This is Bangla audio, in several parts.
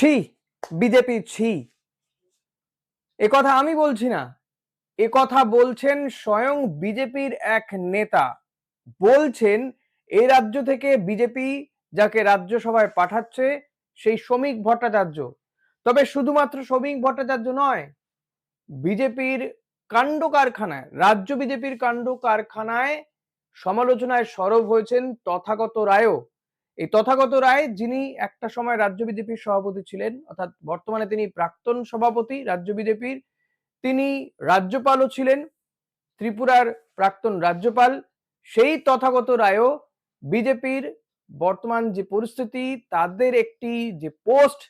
ছি, বিজেপি ছি। এ কথা আমি বলছি না। এ কথা বলছেন স্বয়ং বিজেপির এক নেতা। বলছেন এই রাজ্য থেকে বিজেপি যাকে রাজ্যসভায় পাঠাচ্ছে, সেই শ্রমিক ভট্টাচার্য। তবে শুধুমাত্র শ্রমিক ভট্টাচার্য নয়, বিজেপির কাণ্ড কারখানায়, রাজ্য বিজেপির কাণ্ড কারখানায় সমালোচনায় সরব হয়েছেন তথাগত রায়ও। এই তথাগত রায় যিনি একটা সময় রাজ্য বিজেপির সভাপতি ছিলেন, অর্থাৎ বর্তমানে তিনি প্রাক্তন সভাপতি রাজ্য বিজেপির, তিনি রাজ্যপালও ছিলেন, ত্রিপুরার প্রাক্তন রাজ্যপাল। সেই তথাগত রায়ও বিজেপির বর্তমান যে পরিস্থিতি, তাদের একটি যে পোস্ট,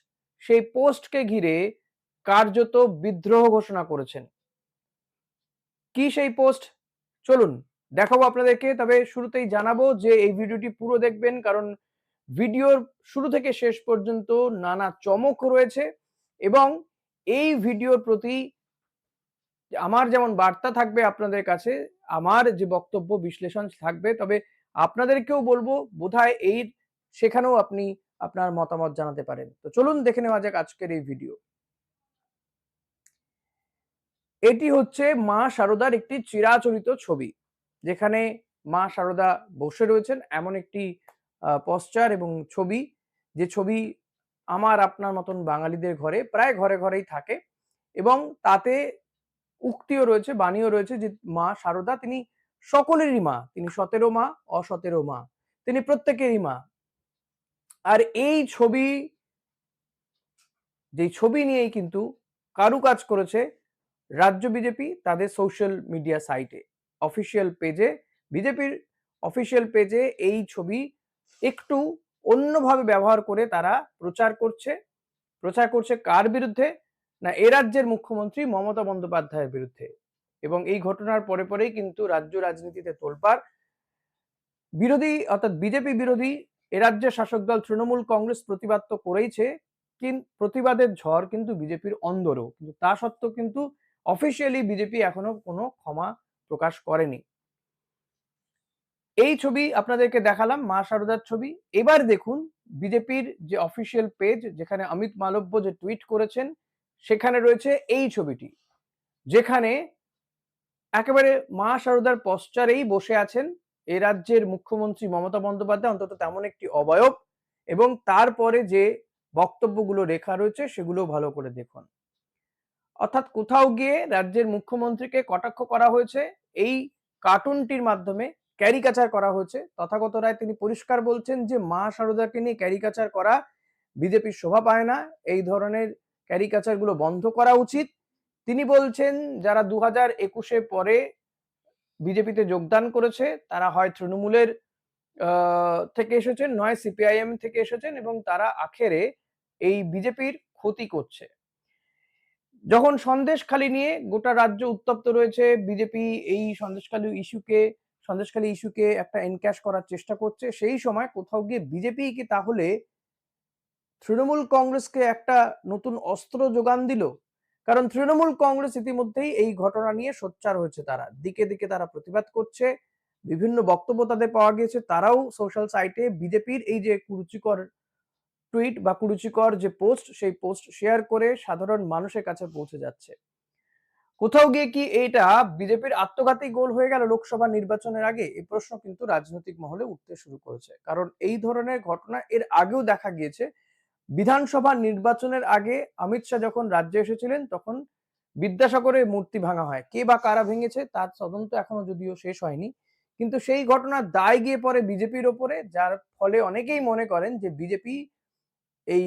সেই পোস্টকে ঘিরে কার্যত বিদ্রোহ ঘোষণা করেছেন। কি সেই পোস্ট? চলুন, দেখাবো আপনাদেরকে, তবে শুরুতেই জানাব যে এই ভিডিওটি পুরো দেখবেন, কারণ ভিডিওর শুরু থেকে শেষ পর্যন্ত নানা চমক রয়েছে এবং এই ভিডিওর প্রতি আমার যেমন বার্তা থাকবে আপনাদের কাছে, আমার যে বক্তব্য বিশ্লেষণ থাকবে, তবে আপনাদেরকেও বলব বোধহয় এই সেখানেও আপনি আপনার মতামত জানাতে পারেন। তো চলুন দেখে নেওয়া যাক আজকের এই ভিডিও। এটি হচ্ছে মা শারদার একটি চিরাচরিত ছবি, যেখানে মা শারদা বসে রয়েছেন। এমন একটি পশ্চার এবং ছবি, যে ছবি আমার আপনার মতন বাঙালিদের ঘরে প্রায় ঘরে ঘরেই থাকে এবং তাতে উক্তিও রয়েছে, বাণীও রয়েছে যে মা শারদা তিনি সকলেরই মা, তিনি সতেরো মা, অসতেরো মা, তিনি প্রত্যেকেরই মা। আর এই ছবি যে ছবি নিয়েই কিন্তু কারুকাজ করেছে রাজ্য বিজেপি তাদের সোশ্যাল মিডিয়া সাইটে অফিসিয়াল পেজে বিজেপির অফিসিয়াল পেজে এই ছবি একটু অন্যভাবে ব্যবহার করে তারা প্রচার করছে। প্রচার করছে কার বিরুদ্ধে? না, এ রাজ্যের মুখ্যমন্ত্রী মমতা বন্দ্যোপাধ্যায়ের বিরুদ্ধে। এবং এই ঘটনার পরে পরেই কিন্তু রাজ্য রাজনীতিতে তোলপাড়। বিরোধী অর্থাৎ বিজেপি বিরোধী এ রাজ্যের শাসক দল তৃণমূল কংগ্রেস প্রতিবাদ তো করেইছে প্রতিবাদের ঝড় কিন্তু বিজেপির অন্দরও। কিন্তু তা সত্ত্বেও কিন্তু অফিসিয়ালি বিজেপি এখনও কোনো ক্ষমা প্রকাশ করেনি। এই ছবি আপনাদেরকে দেখালাম, মা শারদার ছবি। এবার দেখুন, বিজেপির যে অফিসিয়াল পেজ যেখানে অমিত মালব্য যে টুইট করেছেন, সেখানে রয়েছে এই ছবিটি। যেখানে একেবারে মা শারদার পশ্চারেই বসে আছেন এ রাজ্যের মুখ্যমন্ত্রী মমতা বন্দ্যোপাধ্যায়, অন্তত তেমন একটি অবয়ব, এবং তারপরে যে বক্তব্যগুলো রেখা রয়েছে সেগুলো ভালো করে দেখুন। অর্থাৎ কোথাও গিয়ে রাজ্যের মুখ্যমন্ত্রীকে কটাক্ষ করা হয়েছে, এই কার্টুনটির মাধ্যমে ক্যারিকাচার করা হয়েছে। তথাগত রায় তিনি পরিষ্কার বলছেন যে, মা সারদাকে নিয়ে ক্যারিকাচার করা বিজেপির শোভা পায় না। এই ধরনের ক্যারিকাচারগুলো বন্ধ করা উচিত। তিনি বলছেন, যারা দু হাজার একুশে পরে বিজেপিতে যোগদান করেছে, তারা হয় তৃণমূলের থেকে এসেছেন, নয় সিপিআইএম থেকে এসেছেন এবং তারা আখেরে এই বিজেপির ক্ষতি করছে। যখন সন্দেশখালি নিয়ে গোটা রাজ্য উত্তপ্ত রয়েছে, বিজেপি এই সন্দেশখালী ইস্যুকে সন্দেশখালী ইস্যুকে একটা এনক্যাশ করার চেষ্টা করছে। সেই সময় কোথাও গিয়ে বিজেপি কি তাহলে তৃণমূল কংগ্রেসকে একটা নতুন অস্ত্র যোগান দিল? কারণ তৃণমূল কংগ্রেস ইতিমধ্যেই এই ঘটনা নিয়ে সোচ্চার হয়েছে তারা। দিকে দিকে তারা প্রতিবাদ করছে, বিভিন্ন বক্তব্য তাদের পাওয়া গিয়েছে। তারাও সোশ্যাল সাইটে বিজেপির এই যে কুরুচিকর টুইট বা কুরুচিকর যে পোস্ট, সেই পোস্ট শেয়ার করে সাধারণ মানুষের কাছে পৌঁছে যাচ্ছে। কোথাও গিয়ে কি এইটা বিজেপির আত্মঘাতী গোল হয়ে গেল লোকসভা নির্বাচনের আগে? এই প্রশ্ন কিন্তু রাজনৈতিক মহলে উঠতে শুরু করেছে। কারণ এই ধরনের ঘটনা এর আগেও দেখা গিয়েছে। বিধানসভা নির্বাচনের আগে অমিত শাহ যখন রাজ্যে এসেছিলেন, তখন বিদ্যাসাগরের মূর্তি ভাঙা হয়। কে বা কারা ভেঙেছে তার তদন্ত এখনও যদিও শেষ হয়নি। কিন্তু সেই ঘটনার দায় গিয়ে পড়ে বিজেপির ওপরে, যার ফলে অনেকেই মনে করেন যে বিজেপি এই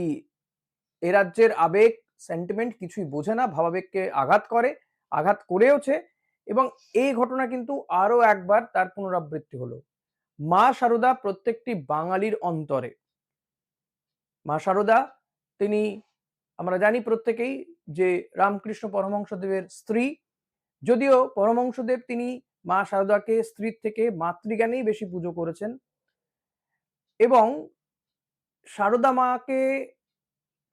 এ রাজ্যের আবেগ সেন্টিমেন্ট কিছুই বোঝে না, ভাবাবেগকে আঘাত করে। আঘাত করেওছে এবং এই ঘটনা কিন্তু আরও একবার তার পুনরাবৃত্তি হলো। মা সারদা প্রত্যেকটি বাঙালির অন্তরে। মা সারদা, তিনি আমরা জানি প্রত্যেকেই যে রামকৃষ্ণ পরমহংসদেবের স্ত্রী। যদিও পরমহংসদেব তিনি মা সারদাকে স্ত্রীর থেকে মাতৃজ্ঞানেই বেশি পুজো করেছেন। এবং সারদা মাকে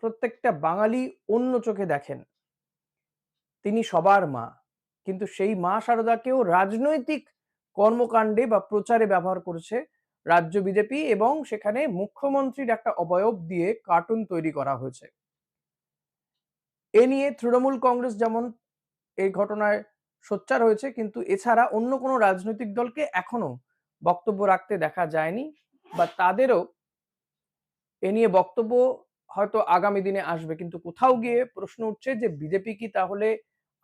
প্রত্যেকটা বাঙালি অন্য চোখে দেখেন। তিনি সবার মা। কিন্তু সেই মা সারদাকেও রাজনৈতিক কর্মকাণ্ডে বা প্রচারে ব্যবহার করেছে রাজ্য বিজেপি এবং সেখানে মুখ্যমন্ত্রীর একটা অবয়ব দিয়ে কার্টুন তৈরি করা হয়েছে। এ নিয়ে তৃণমূল কংগ্রেস যেমন এই ঘটনায় সোচ্চার হয়েছে, কিন্তু এছাড়া অন্য কোনো রাজনৈতিক দলকে এখনও বক্তব্য রাখতে দেখা যায়নি বা তাদেরও এ নিয়ে বক্তব্য হয়তো আগামী দিনে আসবে। কিন্তু কোথাও গিয়ে প্রশ্ন উঠছে যে বিজেপি কি তাহলে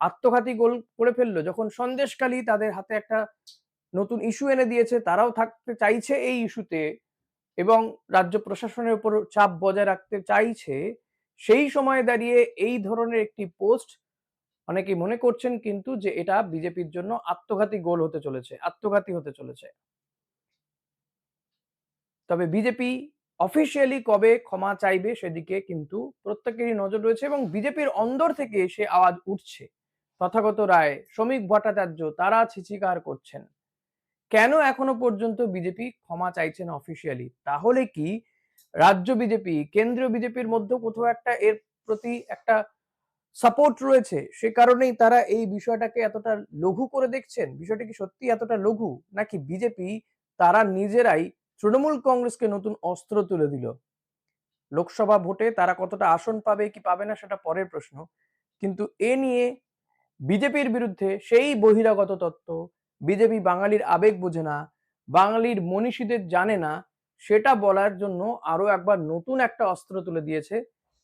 আত্মঘাতী গোল করে ফেলল। যখন সন্দেশকালী তাদের হাতে একটা নতুন ইস্যু এনে দিয়েছে, তারাও থাকতে চাইছে এই ইস্যুতে এবং রাজ্য প্রশাসনের উপর চাপ বজায় রাখতে চাইছে, সেই সময় দাঁড়িয়ে এই ধরনের একটি পোস্ট অনেকেই মনে করছেন কিন্তু যে এটা বিজেপির জন্য আত্মঘাতী গোল হতে চলেছে, আত্মঘাতী হতে চলেছে। তবে বিজেপি অফিসিয়ালি কবে ক্ষমা চাইবে সেদিকে কিন্তু প্রত্যেকেরই নজর রয়েছে এবং বিজেপির অন্দর থেকে সে আওয়াজ উঠছে। তথাগত রায়, শ্রমিক ভট্টাচার্য তারা ছিচিকার করছেন। কেন এখনও পর্যন্ত বিজেপি ক্ষমা চাইছেন অফিসিয়ালি তাহলে কি রাজ্য বিজেপি, কেন্দ্রীয় বিজেপির মধ্যে কোথাও একটা এর প্রতি একটা সাপোর্ট রয়েছে? সে কারণেই তারা এই বিষয়টাকে এতটা লঘু করে দেখছেন? বিষয়টা কি সত্যি এতটা লঘু? নাকি বিজেপি তারা নিজেরাই তৃণমূল কংগ্রেসকে নতুন অস্ত্র তুলে দিল? লোকসভা ভোটে তারা কতটা আসন পাবে কি পাবে না সেটা পরের প্রশ্ন। কিন্তু এ নিয়ে বিজেপির বিরুদ্ধে সেই বহিরাগত তত্ত্ব বিজেপি বাঙালির আবেগ বোঝে না, বাঙালির মনীষীদের জানে না, সেটা বলার জন্য আরও একবার নতুন একটা অস্ত্র তুলে দিয়েছে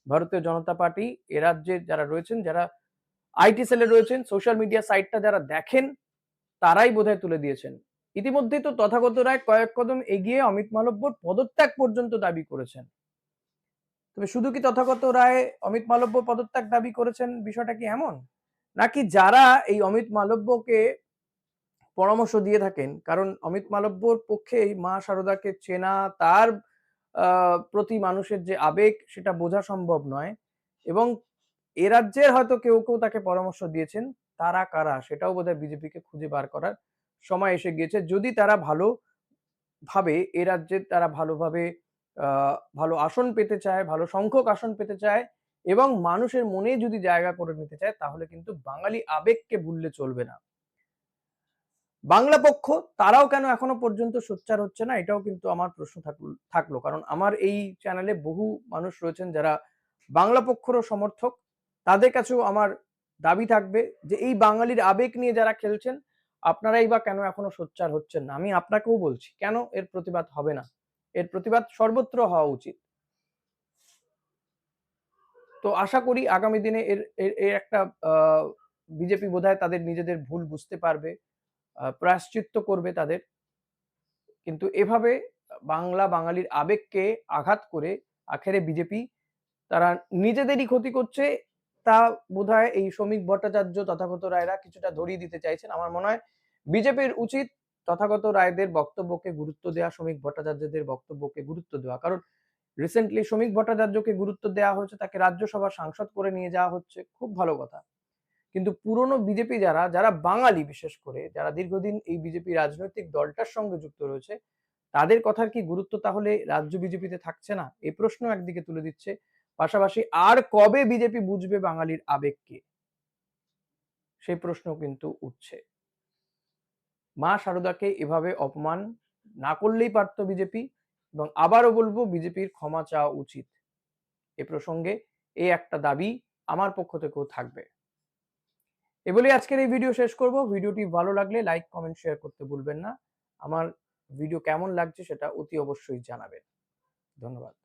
ভারতীয় জনতা পার্টি। এ রাজ্যে যারা রয়েছেন, যারা আইটি সেলে রয়েছেন, সোশ্যাল মিডিয়া সাইটটা যারা দেখেন, তারাই বোধহয় তুলে দিয়েছেন। ইতিমধ্যেই তো তথাগত রায় কয়েক কদম এগিয়ে অমিত মালব্যর পদত্যাগ পর্যন্ত দাবি করেছেন। তবে শুধু কি তথাগত রায় অমিত মালব্য পদত্যাগ দাবি করেছেন, বিষয়টা কি এমন? নাকি যারা এই অমিত মালব্যকে পরামর্শ দিয়ে থাকেন? কারণ অমিত মালব্যর পক্ষে এই মা সারদাকে চেনা, তার প্রতি মানুষের যে আবেগ, সেটা বোঝা সম্ভব নয়। এবং এ রাজ্যের হয়তো কেউ কেউ তাকে পরামর্শ দিয়েছেন। তারা কারা? সেটাও বোধহয় বিজেপিকে খুঁজে বার করার সময় এসে গিয়েছে। যদি তারা ভালো ভাবে এ রাজ্যে তারা ভালোভাবে ভালো আসন পেতে চায়, ভালো সংখ্যক আসন পেতে চায় এবং মানুষের মনে যদি জায়গা করে নিতে চায়, তাহলে কিন্তু বাঙালি আবেগকে ভুললে চলবে না। বাংলা পক্ষ, তারাও কেন এখনও পর্যন্ত সোচ্চার হচ্ছে না? এটাও কিন্তু আমার প্রশ্ন থাকল। কারণ আমার এই চ্যানেলে বহু মানুষ রয়েছেন যারা বাংলা পক্ষরও সমর্থক। তাদের কাছেও আমার দাবি থাকবে যে, এই বাঙালির আবেগ নিয়ে যারা খেলছেন, আপনারাই বা কেন এখনও সোচ্চার হচ্ছেন না? আমি আপনাকেও বলছি, কেন এর প্রতিবাদ হবে না? এর প্রতিবাদ সর্বত্র হওয়া উচিত। তো আশা করি আগামী দিনে এর এর একটা বিজেপি বোধহয় তাদের নিজেদের ভুল বুঝতে পারবে প্রায়শ্চিত্ত করবে তাদের। কিন্তু এভাবে বাংলা বাঙালির আবেগকে আঘাত করে আখেরে বিজেপি তারা নিজেদেরই ক্ষতি করছে, তা বোধহয় এই শ্রমিক ভট্টাচার্য, তথাগত রায়রা কিছুটা ধরিয়ে দিতে চাইছেন। আমার মনে হয় বিজেপির উচিত তথাগত রায়দের বক্তব্যকে গুরুত্ব দেওয়া শ্রমিক ভট্টাচার্যদের বক্তব্যকে গুরুত্ব দেওয়া। কারণ রিসেন্টলি শ্রমিক ভট্টাচার্যকে গুরুত্ব দেওয়া হচ্ছে তাকে রাজ্যসভার সাংসদ করে নিয়ে যাওয়া হচ্ছে, খুব ভালো কথা। কিন্তু পুরনো বিজেপি যারা যারা বাঙালি বিশেষ করে, যারা দীর্ঘদিন এই বিজেপি রাজনৈতিক দলটার সঙ্গে যুক্ত রয়েছে, তাদের কথার কি গুরুত্ব তাহলে রাজ্য বিজেপিতে থাকছে না? এই প্রশ্ন একদিকে তুলে দিচ্ছে, পাশাপাশি আর কবে বিজেপি বুঝবে বাঙালির আবেগকে সেই প্রশ্ন কিন্তু উঠছে। মা শারদাকে এভাবে অপমান না করলেই পারত বিজেপি এবং আবারও বলব, বিজেপির ক্ষমা চাওয়া উচিত। এ প্রসঙ্গে এই একটা দাবি আমার পক্ষ থেকেও থাকবে। এ বলে আজকের এই ভিডিও শেষ করব। ভিডিওটি ভালো লাগলে লাইক, কমেন্ট, শেয়ার করতে ভুলবেন না। আমার ভিডিও কেমন লাগছে সেটা অতি অবশ্যই জানাবেন। ধন্যবাদ।